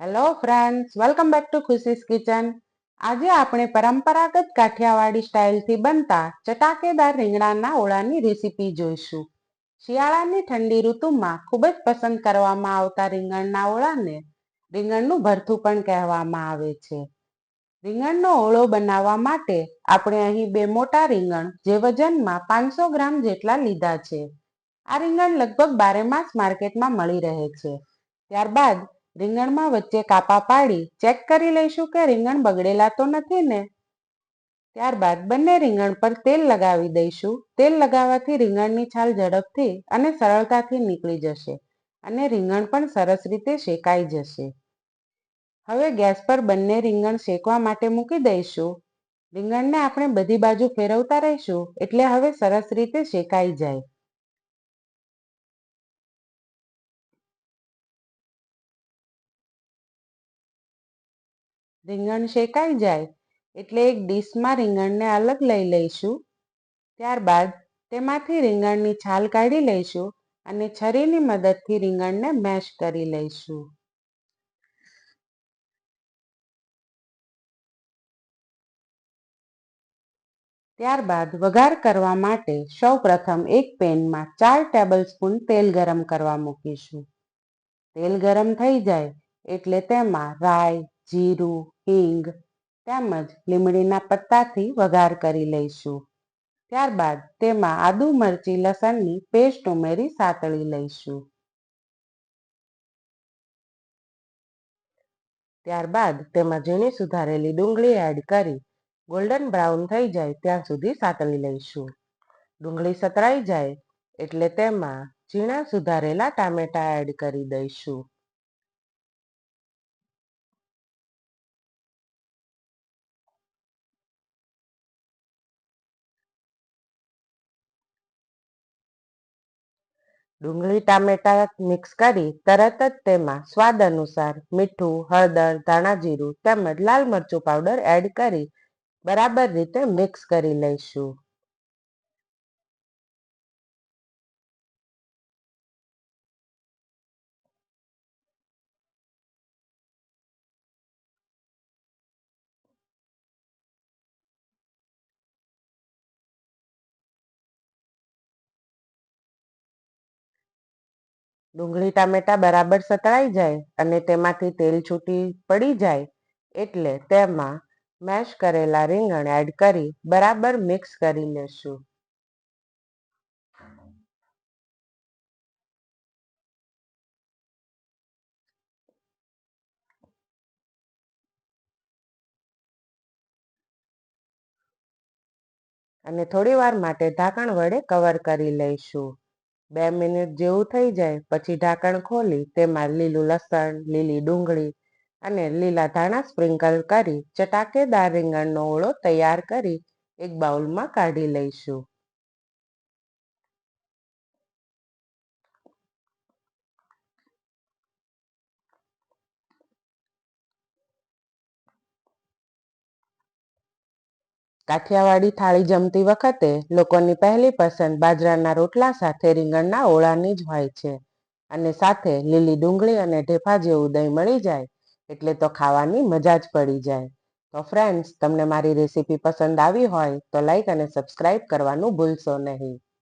Hello friends welcome back to Khushi's kitchen આજે આપણે પરંપરાગત કાઠિયાવાડી સ્ટાઇલથી બનતા ચટાકેદાર રીંગણાના ઓળાની રેસીપી જોઈશું. શિયાળાની ઠંડી ઋતુમાં ખૂબ જ પસંદ કરવામાં આવતા રીંગણના ઓળાને રીંગણનું ભરથું પણ કહેવામાં આવે છે. રીંગણનો ઓળો બનાવવા માટે આપણે અહીં બે મોટા રીંગણ જે વજનમાં પાંચસો ગ્રામ જેટલા લીધા છે. આ રીંગણ લગભગ બારે માસ માર્કેટમાં મળી રહે છે. ત્યારબાદ રીંગણમાં વચ્ચે કાપા પાડી ચેક કરી લઈશું કે રીંગણ બગડેલા તો નથી ને? ત્યારબાદ બંને રીંગણ પર તેલ લગાવી દઈશું. તેલ લગાવવાથી રીંગણની છાલ ઝડપથી અને સરળતાથી નીકળી જશે અને રીંગણ પણ સરસ રીતે શેકાઈ જશે. હવે ગેસ પર બંને રીંગણ શેકવા માટે મૂકી દઈશું. રીંગણને આપણે બધી બાજુ ફેરવતા રહીશું એટલે હવે સરસ રીતે શેકાઈ જાય. રીંગણ શેકાઈ જાય એટલે એક ડીશમાં રીંગણને અલગ લઈ લઈશું. ત્યારબાદ તેમાંથી રીંગણની છાલ કાઢી લઈશું અને છરીની મદદથી રીંગણને મેશ કરી લઈશું. ત્યારબાદ વઘાર કરવા માટે સૌ પ્રથમ એક પેનમાં ચાર ટેબલ સ્પૂન તેલ ગરમ કરવા મૂકીશું. તેલ ગરમ થઈ જાય એટલે તેમાં રાઈ, જીરું હિંગ તેમજ લીમડીના પત્તાથી વઘાર કરી લઈશું. ત્યારબાદ તેમાં આદુ મરચી લસણની પેસ્ટ ઉમેરી સાતળી લઈશું. ત્યારબાદ તેમાં ઝીણી સુધારેલી ડુંગળી એડ કરી ગોલ્ડન બ્રાઉન થઈ જાય ત્યાં સુધી સાતળી લઈશું. ડુંગળી સતરાઈ જાય એટલે તેમાં ઝીણા સુધારેલા ટામેટા એડ કરી દઈશું. ડુંગળી ટામેટા મિક્સ કરી તરત જ તેમાં સ્વાદ અનુસાર મીઠું, હળદર, ધાણા જીરું તેમજ લાલ મરચું પાવડર એડ કરી બરાબર રીતે મિક્સ કરી લઈશું. ડુંગળી ટામેટા બરાબર સતળાઈ જાય અને તેમાંથી તેલ છૂટી પડી જાય એટલે તેમાં મેશ કરેલા રીંગણ એડ કરી બરાબર મિક્સ કરી લેશું. અને થોડી વાર માટે ઢાંકણ વડે કવર કરી લઈશું. બે મિનિટ જેવું થઈ જાય, પછી ઢાંકણ ખોલી, તેમાં લીલું લસણ, લીલી ડુંગળી અને લીલા ધાણા સ્પ્રિંકલ કરી ચટાકેદાર રીંગણનો ઓળો તૈયાર કરી એક બાઉલમાં કાઢી લઈશું. કાઠિયાવાડી થાળી જમતી વખતે લોકોની પહેલી પસંદ બાજરાના રોટલા સાથે રીંગણના ઓળાની જ હોય છે. અને સાથે લીલી ડુંગળી અને ઢેફા જેવું દહીં મળી જાય, એટલે તો ખાવાની મજા જ પડી જાય. તો ફ્રેન્ડ્સ તમને મારી રેસીપી પસંદ આવી હોય તો લાઈક અને સબસ્ક્રાઈબ કરવાનું ભૂલશો નહીં.